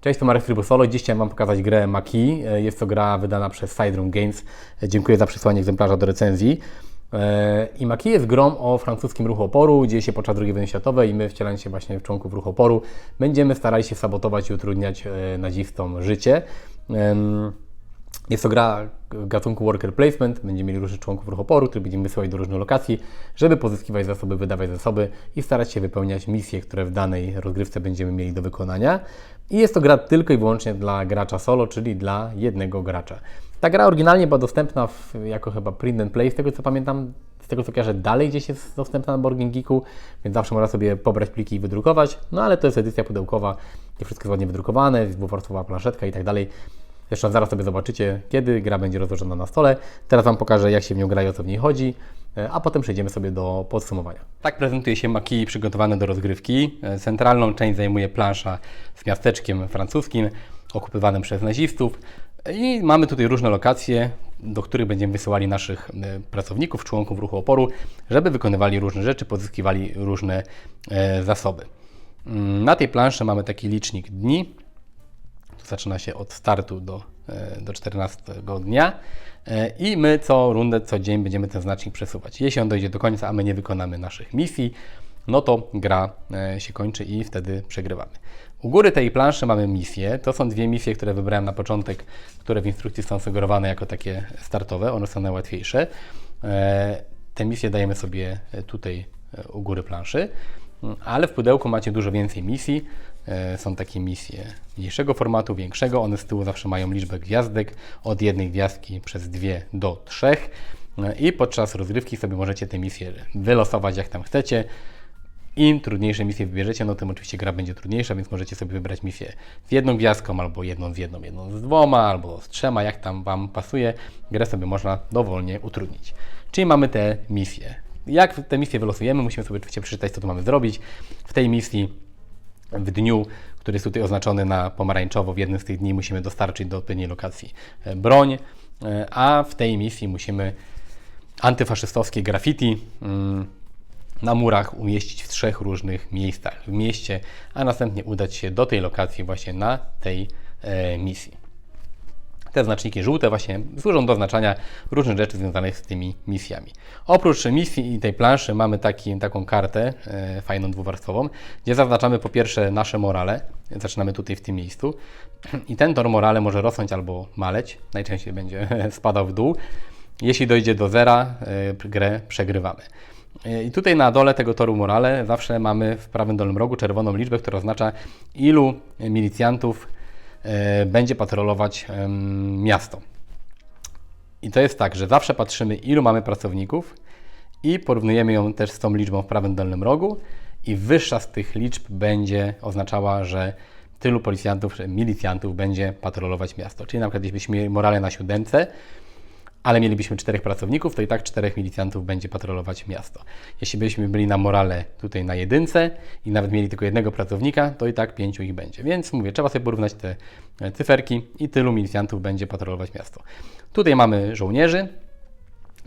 Cześć, to Marek Tribusolo. Dziś chciałem Wam pokazać grę Maki. E, Jest to gra wydana przez Sideroom Games. E, Dziękuję za przysłanie egzemplarza do recenzji. E, I Maki jest grą o francuskim ruchu oporu. Dzieje się podczas II wojny światowej i my, wcielając się właśnie w członków ruchu oporu, będziemy starali się sabotować i utrudniać nazistom życie. Jest to gra gatunku worker placement. Będziemy mieli różnych członków ruchu oporu, będziemy wysyłać do różnych lokacji, żeby pozyskiwać zasoby, wydawać zasoby i starać się wypełniać misje, które w danej rozgrywce będziemy mieli do wykonania. I jest to gra tylko i wyłącznie dla gracza solo, czyli dla jednego gracza. Ta gra oryginalnie była dostępna w, jako chyba print and play, z tego co pamiętam, z tego co kojarzę, dalej gdzieś jest dostępna na Board Geeku, więc zawsze można sobie pobrać pliki i wydrukować. No ale to jest edycja pudełkowa, gdzie wszystko jest ładnie wydrukowane, jest dwuwarstwowa planszetka i tak dalej. Zresztą zaraz sobie zobaczycie, kiedy gra będzie rozłożona na stole. Teraz Wam pokażę, jak się w nią gra i o co w niej chodzi, e, a potem przejdziemy sobie do podsumowania. Tak prezentuje się maki przygotowane do rozgrywki. E, Centralną część zajmuje plansza z miasteczkiem francuskim, okupywanym przez nazistów. I mamy tutaj różne lokacje, do których będziemy wysyłali naszych e, pracowników, członków ruchu oporu, żeby wykonywali różne rzeczy, pozyskiwali różne e, zasoby. Mm, Na tej planszy mamy taki licznik dni, zaczyna się od startu do, e, do 14 dnia E, i my co rundę, co dzień będziemy ten znacznik przesuwać. Jeśli on dojdzie do końca, a my nie wykonamy naszych misji, no to gra e, się kończy i wtedy przegrywamy. U góry tej planszy mamy misje. To są dwie misje, które wybrałem na początek, które w instrukcji są sugerowane jako takie startowe. One są najłatwiejsze. Te misje dajemy sobie tutaj u góry planszy, Mm, ale w pudełku macie dużo więcej misji. E, Są takie misje mniejszego formatu, większego. One z tyłu zawsze mają liczbę gwiazdek od jednej gwiazdki przez dwie do trzech. E, I podczas rozgrywki sobie możecie te misje wylosować jak tam chcecie. Im trudniejsze misje wybierzecie, no tym oczywiście gra będzie trudniejsza, więc możecie sobie wybrać misję z jedną gwiazdką, albo jedną z jedną, jedną z dwoma, albo z trzema, jak tam Wam pasuje. Grę sobie można dowolnie utrudnić. Czyli mamy te misje. Jak te misje wylosujemy, musimy sobie oczywiście przeczytać, co tu mamy zrobić. W tej misji w dniu, który jest tutaj oznaczony na pomarańczowo, w jednym z tych dni musimy dostarczyć do odpowiedniej lokacji e, broń, e, a w tej misji musimy antyfaszystowskie graffiti mm, na murach umieścić w trzech różnych miejscach w mieście, a następnie udać się do tej lokacji właśnie na tej e, misji. Te znaczniki żółte właśnie służą do oznaczania różnych rzeczy związanych z tymi misjami. Oprócz misji i tej planszy mamy taki, taką kartę e, fajną dwuwarstwową, gdzie zaznaczamy po pierwsze nasze morale. Zaczynamy tutaj w tym miejscu. I ten tor morale może rosnąć albo maleć. Najczęściej będzie spadał w dół. Jeśli dojdzie do zera, e, grę przegrywamy. E, I tutaj na dole tego toru morale zawsze mamy w prawym dolnym rogu czerwoną liczbę, która oznacza ilu milicjantów będzie patrolować miasto. I to jest tak, że zawsze patrzymy, ilu mamy pracowników i porównujemy ją też z tą liczbą w prawym dolnym rogu i wyższa z tych liczb będzie oznaczała, że tylu policjantów, milicjantów będzie patrolować miasto. Czyli na przykład jeśli mieli morale na siódemce, ale mielibyśmy czterech pracowników, to i tak czterech milicjantów będzie patrolować miasto. Jeśli byśmy byli na morale tutaj na jedynce i nawet mieli tylko jednego pracownika, to i tak pięciu ich będzie. Więc mówię, trzeba sobie porównać te e, cyferki i tylu milicjantów będzie patrolować miasto. Tutaj mamy żołnierzy.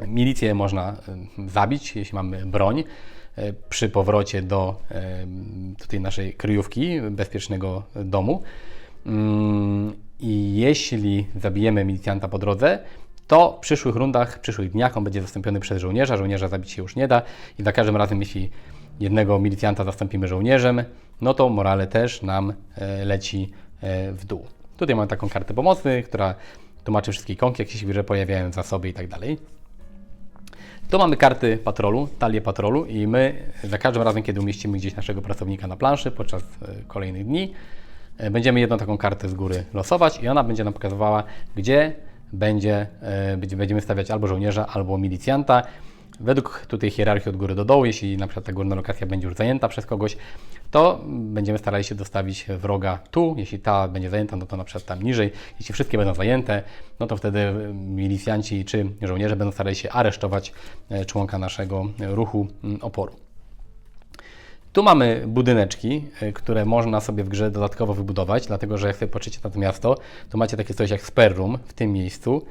Milicję można e, zabić, jeśli mamy broń. E, Przy powrocie do tutaj naszej kryjówki, bezpiecznego domu. Mm, I jeśli zabijemy milicjanta po drodze, to w przyszłych rundach, w przyszłych dniach on będzie zastąpiony przez żołnierza. Żołnierza zabić się już nie da i za każdym razem, jeśli jednego milicjanta zastąpimy żołnierzem, no to morale też nam e, leci e, w dół. Tutaj mamy taką kartę pomocy, która tłumaczy wszystkie ikonki, jak się pojawiają zasoby i tak dalej. Tu mamy karty patrolu, talię patrolu i my za każdym razem, kiedy umieścimy gdzieś naszego pracownika na planszy podczas e, kolejnych dni, będziemy jedną taką kartę z góry losować i ona będzie nam pokazywała, gdzie e, będzie- będziemy stawiać albo żołnierza, albo milicjanta. Według tutaj hierarchii od góry do dołu, jeśli na przykład ta górna lokacja będzie już zajęta przez kogoś, to będziemy starali się dostawić wroga tu. Jeśli ta będzie zajęta, no to na przykład tam niżej. Jeśli wszystkie będą zajęte, no to wtedy milicjanci czy żołnierze będą starali się aresztować e, członka naszego ruchu mm, oporu. Tu mamy budyneczki, y, które można sobie w grze dodatkowo wybudować, dlatego że jak sobie patrzycie na to miasto, to macie takie coś jak spare room w tym miejscu,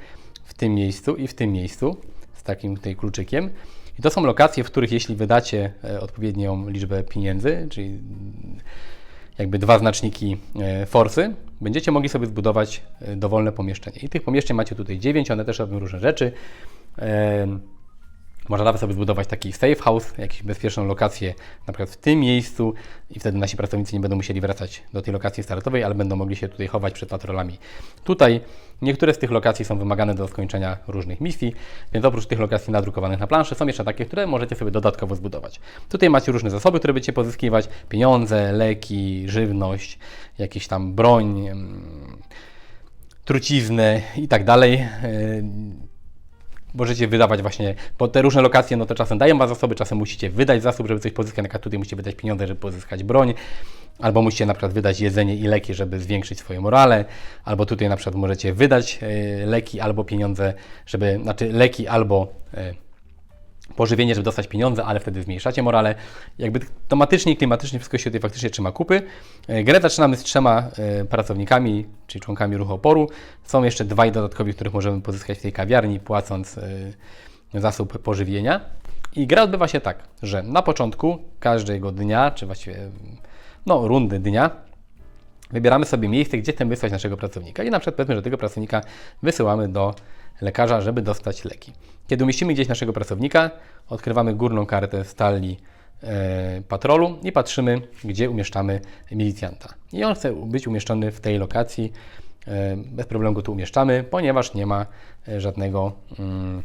w tym miejscu i w tym miejscu z takim tutaj kluczykiem. I to są lokacje, w których jeśli wydacie e, odpowiednią liczbę pieniędzy, czyli jakby dwa znaczniki e, forsy, będziecie mogli sobie zbudować e, dowolne pomieszczenie. I tych pomieszczeń macie tutaj 9, one też robią różne rzeczy. Można nawet sobie zbudować taki safe house, jakąś bezpieczną lokację, na przykład w tym miejscu i wtedy nasi pracownicy nie będą musieli wracać do tej lokacji startowej, ale będą mogli się tutaj chować przed patrolami. Tutaj niektóre z tych lokacji są wymagane do skończenia różnych misji, więc oprócz tych lokacji nadrukowanych na planszy są jeszcze takie, które możecie sobie dodatkowo zbudować. Tutaj macie różne zasoby, które będziecie pozyskiwać, pieniądze, leki, żywność, jakieś tam broń, mm, truciznę i tak dalej. Możecie wydawać właśnie, bo te różne lokacje, no to czasem dają Was zasoby, czasem musicie wydać zasób, żeby coś pozyskać, na przykład tutaj musicie wydać pieniądze, żeby pozyskać broń, albo musicie na przykład wydać jedzenie i leki, żeby zwiększyć swoje morale, albo tutaj na przykład możecie wydać y, leki albo pieniądze, żeby, znaczy leki albo y, pożywienie, żeby dostać pieniądze, ale wtedy zmniejszacie morale. Jakby tematycznie i klimatycznie wszystko się tutaj faktycznie trzyma kupy. E, grę zaczynamy z trzema e, pracownikami, czyli członkami ruchu oporu. Są jeszcze dwaj dodatkowi, których możemy pozyskać w tej kawiarni, płacąc e, zasób pożywienia. I gra odbywa się tak, że na początku każdego dnia, czy właściwie no, rundy dnia, wybieramy sobie miejsce, gdzie chcemy wysłać naszego pracownika. I na przykład powiedzmy, że tego pracownika wysyłamy do lekarza, żeby dostać leki. Kiedy umieścimy gdzieś naszego pracownika, odkrywamy górną kartę stali e, patrolu i patrzymy, gdzie umieszczamy milicjanta. I on chce być umieszczony w tej lokacji. E, bez problemu go tu umieszczamy, ponieważ nie ma e, żadnego, mm,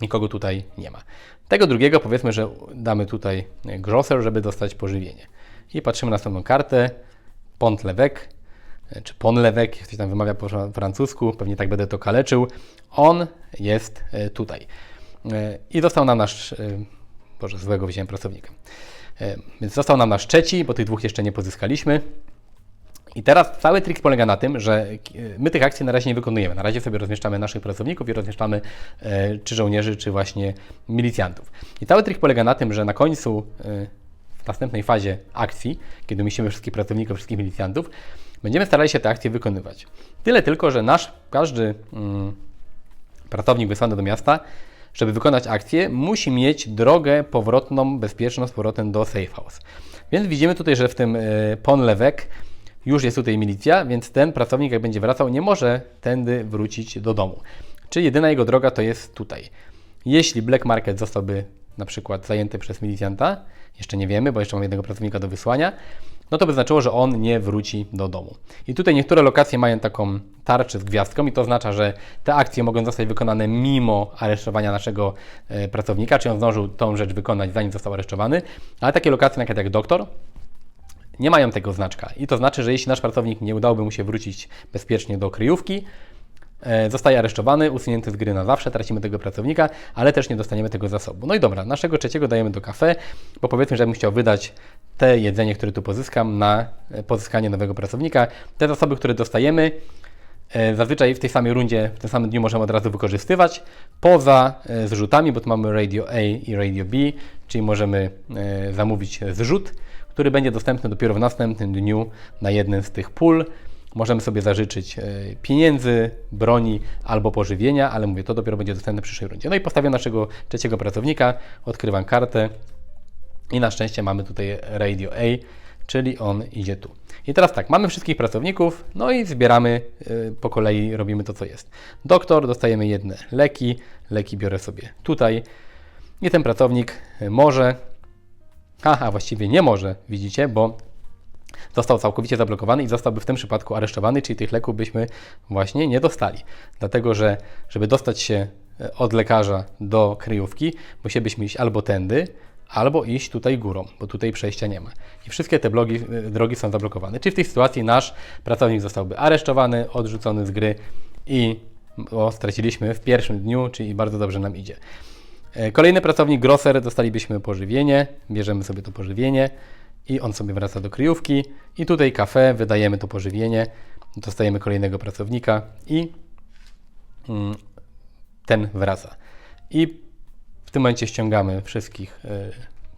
nikogo tutaj nie ma. Tego drugiego powiedzmy, że damy tutaj grocer, żeby dostać pożywienie. I patrzymy na następną kartę, pont lewek, czy Ponlewek, jak ktoś tam wymawia po francusku, pewnie tak będę to kaleczył. On jest e, tutaj. E, I został nam nasz, e, Boże, złego wziąłem pracownika. Więc został nam nasz trzeci, bo tych dwóch jeszcze nie pozyskaliśmy. I teraz cały trik polega na tym, że my tych akcji na razie nie wykonujemy. Na razie sobie rozmieszczamy naszych pracowników i rozmieszczamy czy żołnierzy, czy właśnie milicjantów. I cały trik polega na tym, że na końcu, w następnej fazie akcji, kiedy umieścimy wszystkich pracowników, wszystkich milicjantów, będziemy starali się te akcje wykonywać. Tyle tylko, że nasz, każdy mm, pracownik wysłany do miasta, żeby wykonać akcję, musi mieć drogę powrotną, bezpieczną z powrotem do safe house. Więc widzimy tutaj, że w tym y, Ponlewek już jest tutaj milicja, więc ten pracownik, jak będzie wracał, nie może tędy wrócić do domu. Czyli jedyna jego droga to jest tutaj. Jeśli Black Market zostałby na przykład zajęty przez milicjanta, jeszcze nie wiemy, bo jeszcze mam jednego pracownika do wysłania, no to by znaczyło, że on nie wróci do domu. I tutaj niektóre lokacje mają taką tarczę z gwiazdką i to oznacza, że te akcje mogą zostać wykonane mimo aresztowania naszego e, pracownika, czy on zdążył tą rzecz wykonać zanim został aresztowany, ale takie lokacje jak doktor nie mają tego znaczka. I to znaczy, że jeśli nasz pracownik nie udałoby mu się wrócić bezpiecznie do kryjówki, zostaje aresztowany, usunięty z gry na zawsze, tracimy tego pracownika, ale też nie dostaniemy tego zasobu. No i dobra, naszego trzeciego dajemy do kafe, bo powiedzmy, że bym chciał wydać te jedzenie, które tu pozyskam, na e, pozyskanie nowego pracownika. Te zasoby, które dostajemy, e, zazwyczaj w tej samej rundzie, w tym samym dniu możemy od razu wykorzystywać, poza zrzutami, bo tu mamy Radio A i Radio B, czyli możemy zamówić zrzut, który będzie dostępny dopiero w następnym dniu na jednym z tych pól. Możemy sobie zażyczyć e, pieniędzy, broni albo pożywienia, ale mówię, to dopiero będzie dostępne w przyszłej rundzie. No i postawiam naszego trzeciego pracownika, odkrywam kartę i na szczęście mamy tutaj Radio A, czyli on idzie tu. I teraz tak, mamy wszystkich pracowników, no i zbieramy e, po kolei, robimy to, co jest. Doktor, dostajemy jedne leki, leki biorę sobie tutaj i ten pracownik może, aha, właściwie nie może, widzicie, bo został całkowicie zablokowany i zostałby w tym przypadku aresztowany, czyli tych leków byśmy właśnie nie dostali. Dlatego, że żeby dostać się e, od lekarza do kryjówki, musielibyśmy iść albo tędy, albo iść tutaj górą, bo tutaj przejścia nie ma. I wszystkie te blogi, e, drogi są zablokowane. Czyli w tej sytuacji nasz pracownik zostałby aresztowany, odrzucony z gry i o, straciliśmy w pierwszym dniu, czyli bardzo dobrze nam idzie. E, kolejny pracownik, groser, dostalibyśmy pożywienie, bierzemy sobie to pożywienie, i on sobie wraca do kryjówki i tutaj kafe, wydajemy to pożywienie, dostajemy kolejnego pracownika i mm, ten wraca. I w tym momencie ściągamy wszystkich, e,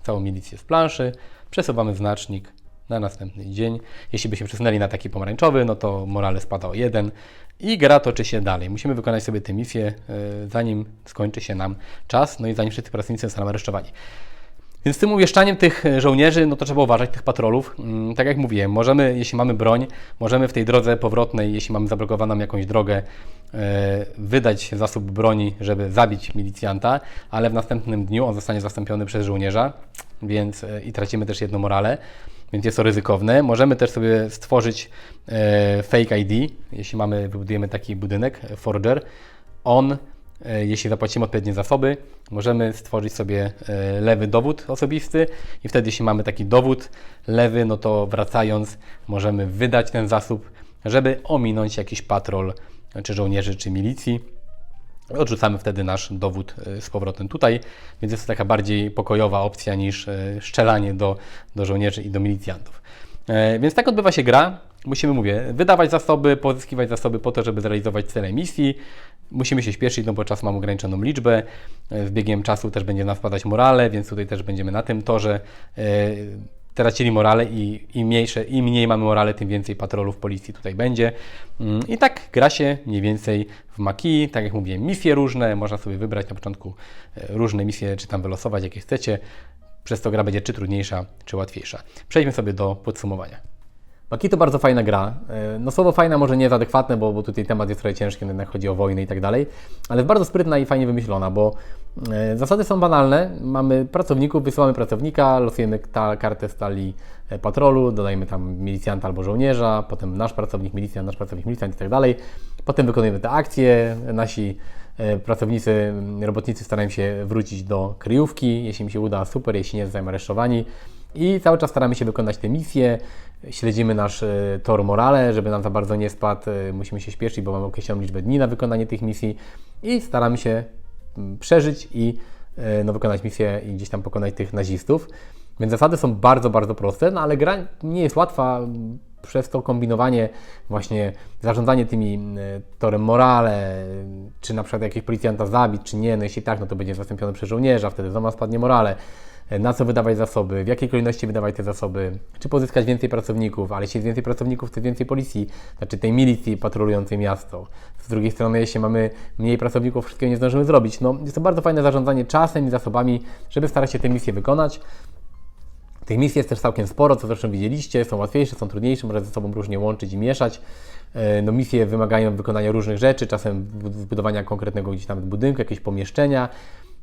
całą milicję z planszy, przesuwamy znacznik na następny dzień. Jeśli byśmy przesunęli na taki pomarańczowy, no to morale spada o jeden i gra toczy się dalej. Musimy wykonać sobie tę misję, e, zanim skończy się nam czas, no i zanim wszyscy pracownicy zostaną aresztowani. Więc z tym umieszczaniem tych żołnierzy, no to trzeba uważać, tych patrolów. Mm, Tak jak mówiłem, możemy, jeśli mamy broń, możemy w tej drodze powrotnej, jeśli mamy zablokowaną jakąś drogę, e, wydać zasób broni, żeby zabić milicjanta, ale w następnym dniu on zostanie zastąpiony przez żołnierza, więc e, i tracimy też jedną morale, więc jest to ryzykowne. Możemy też sobie stworzyć e, fake ID, jeśli mamy, wybudujemy taki budynek, e, forger. On E, jeśli zapłacimy odpowiednie zasoby, możemy stworzyć sobie e, lewy dowód osobisty i wtedy jeśli mamy taki dowód lewy, no to wracając możemy wydać ten zasób, żeby ominąć jakiś patrol czy żołnierzy, czy milicji. Odrzucamy wtedy nasz dowód e, z powrotem tutaj, więc jest to taka bardziej pokojowa opcja niż e, strzelanie do, do żołnierzy i do milicjantów. E, Więc tak odbywa się gra. Musimy, mówię, wydawać zasoby, pozyskiwać zasoby po to, żeby zrealizować cele misji. Musimy się śpieszyć, no bo czas mamy ograniczoną liczbę. E, Z biegiem czasu też będzie nam spadać morale, więc tutaj też będziemy na tym torze. e, Tracili morale i im, mniejsze, im mniej mamy morale, tym więcej patrolów policji tutaj będzie. Mm, I tak gra się mniej więcej w Maki. Tak jak mówiłem, misje różne. Można sobie wybrać na początku e, różne misje, czy tam wylosować, jakie chcecie. Przez to gra będzie czy trudniejsza, czy łatwiejsza. Przejdźmy sobie do podsumowania. Maki to bardzo fajna gra. E, No słowo fajna może nie jest adekwatne, bo, bo tutaj temat jest trochę ciężki, jednak chodzi o wojnę i tak dalej, ale bardzo sprytna i fajnie wymyślona, bo e, zasady są banalne. Mamy pracowników, wysyłamy pracownika, losujemy ta, kartę stali e, patrolu, dodajemy tam milicjanta albo żołnierza, potem nasz pracownik, milicjant, nasz pracownik, milicjant i tak dalej. Potem wykonujemy te akcje, nasi pracownicy, robotnicy starają się wrócić do kryjówki, jeśli mi się uda, super, jeśli nie, zostają aresztowani. I cały czas staramy się wykonać te misje, śledzimy nasz e, tor morale, żeby nam za bardzo nie spadł, e, musimy się śpieszyć, bo mamy określoną liczbę dni na wykonanie tych misji. I staramy się mm, przeżyć i e, no, wykonać misję i gdzieś tam pokonać tych nazistów. Więc zasady są bardzo, bardzo proste, no ale gra nie jest łatwa m, przez to kombinowanie, właśnie zarządzanie tymi m, torem morale, czy na przykład jakiegoś policjanta zabić, czy nie, no jeśli tak, no to będzie zastąpiony przez żołnierza, wtedy znowu spadnie morale na co wydawać zasoby, w jakiej kolejności wydawać te zasoby, czy pozyskać więcej pracowników, ale jeśli jest więcej pracowników, to więcej policji, znaczy tej milicji patrolującej miasto. Z drugiej strony, jeśli mamy mniej pracowników, wszystkiego nie zdążymy zrobić. No, jest to bardzo fajne zarządzanie czasem i zasobami, żeby starać się te misje wykonać. Tych misji jest też całkiem sporo, co zresztą widzieliście, są łatwiejsze, są trudniejsze, można ze sobą różnie łączyć i mieszać. E, No, misje wymagają wykonania różnych rzeczy, czasem zbudowania konkretnego gdzieś tam budynku, jakieś pomieszczenia,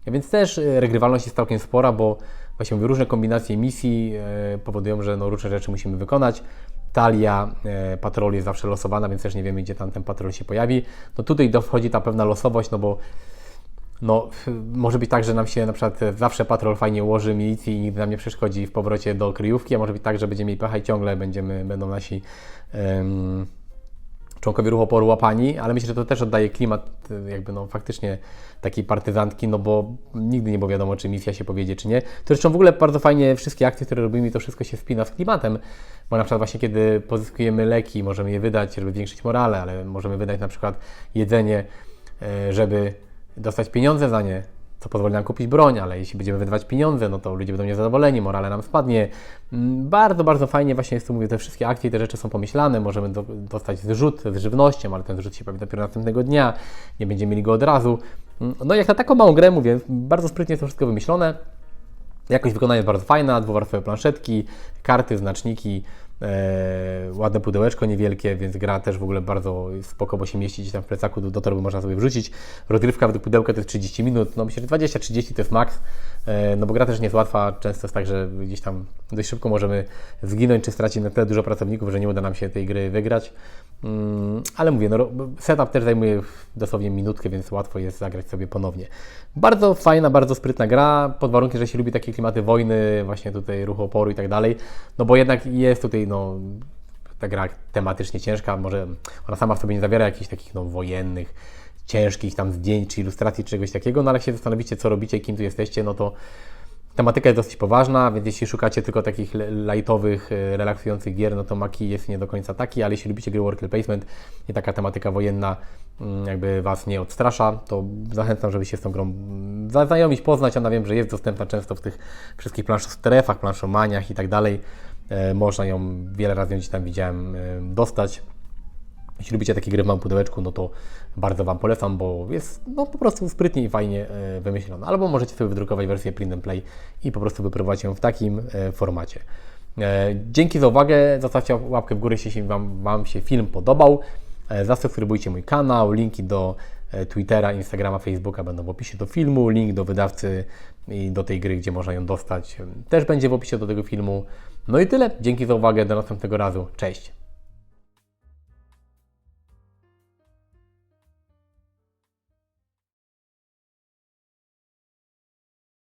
więc też e, regrywalność jest całkiem spora, bo właśnie mówię, różne kombinacje misji e, powodują, że no, różne rzeczy musimy wykonać. Talia e, patrolu jest zawsze losowana, więc też nie wiemy, gdzie tam ten patrol się pojawi. No tutaj dochodzi ta pewna losowość, no bo no, może być tak, że nam się na przykład zawsze patrol fajnie ułoży milicji i nigdy nam nie przeszkodzi w powrocie do kryjówki, a może być tak, że będziemy mieli pecha i ciągle będziemy, będą nasi członkowie ruchu oporu łapani, ale myślę, że to też oddaje klimat y, jakby no faktycznie takiej partyzantki, no bo nigdy nie było wiadomo, czy misja się powiedzie, czy nie. To zresztą w ogóle bardzo fajnie wszystkie akcje, które robimy, to wszystko się wpina z klimatem, bo na przykład właśnie kiedy pozyskujemy leki, możemy je wydać, żeby zwiększyć morale, ale możemy wydać na przykład jedzenie, e, żeby dostać pieniądze za nie, co pozwoli nam kupić broń, ale jeśli będziemy wydawać pieniądze, no to ludzie będą niezadowoleni, morale nam spadnie. Mm, Bardzo, bardzo fajnie właśnie jest tu mówię, te wszystkie akcje i te rzeczy są pomyślane, możemy do, dostać zrzut z żywnością, ale ten zrzut się pojawi dopiero następnego dnia, nie będziemy mieli go od razu. Mm, No jak na taką małą grę, mówię, bardzo sprytnie jest to wszystko wymyślone. Jakość wykonania jest bardzo fajna, dwuwarstwowe planszetki, karty, znaczniki, e, ładne pudełeczko niewielkie, więc gra też w ogóle bardzo spoko, bo się mieści gdzieś tam w plecaku, do, do torby można sobie wrzucić. Rozgrywka według pudełka to jest 30 minut, no myślę, że 20-30 to jest maks, e, no bo gra też nie jest łatwa, często jest tak, że gdzieś tam dość szybko możemy zginąć, czy stracić na tyle dużo pracowników, że nie uda nam się tej gry wygrać. Mm, ale mówię, no, setup też zajmuje dosłownie minutkę, więc łatwo jest zagrać sobie ponownie. Bardzo fajna, bardzo sprytna gra, pod warunkiem, że się lubi takie klimaty wojny, właśnie tutaj ruchu oporu i tak dalej, no bo jednak jest tutaj, no, ta gra tematycznie ciężka, może ona sama w sobie nie zawiera jakichś takich, no, wojennych, ciężkich tam zdjęć, czy ilustracji, czy czegoś takiego, no ale jak się zastanowicie, co robicie kim tu jesteście, no to Tematyka jest dosyć poważna, więc jeśli szukacie tylko takich lightowych, e, relaksujących gier, no to Maki jest nie do końca taki, ale jeśli lubicie gry Worker Placement i taka tematyka wojenna mm, jakby Was nie odstrasza, to zachęcam, żeby się z tą grą mm, zaznajomić, poznać. Ona wiem, że jest dostępna często w tych wszystkich plansz strefach, planszomaniach i tak dalej. E, Można ją, wiele razy gdzieś tam widziałem, e, dostać. Jeśli lubicie takie gry w małym pudełeczku, no to bardzo Wam polecam, bo jest no, po prostu sprytnie i fajnie e, wymyślona. Albo możecie sobie wydrukować wersję print and play i po prostu wypróbować ją w takim e, formacie. E, Dzięki za uwagę, zostawcie łapkę w górę, jeśli Wam, wam się film podobał. Zasubskrybujcie mój kanał, linki do Twittera, Instagrama, Facebooka będą w opisie do filmu, link do wydawcy i do tej gry, gdzie można ją dostać, też będzie w opisie do tego filmu. No i tyle. Dzięki za uwagę, do następnego razu. Cześć!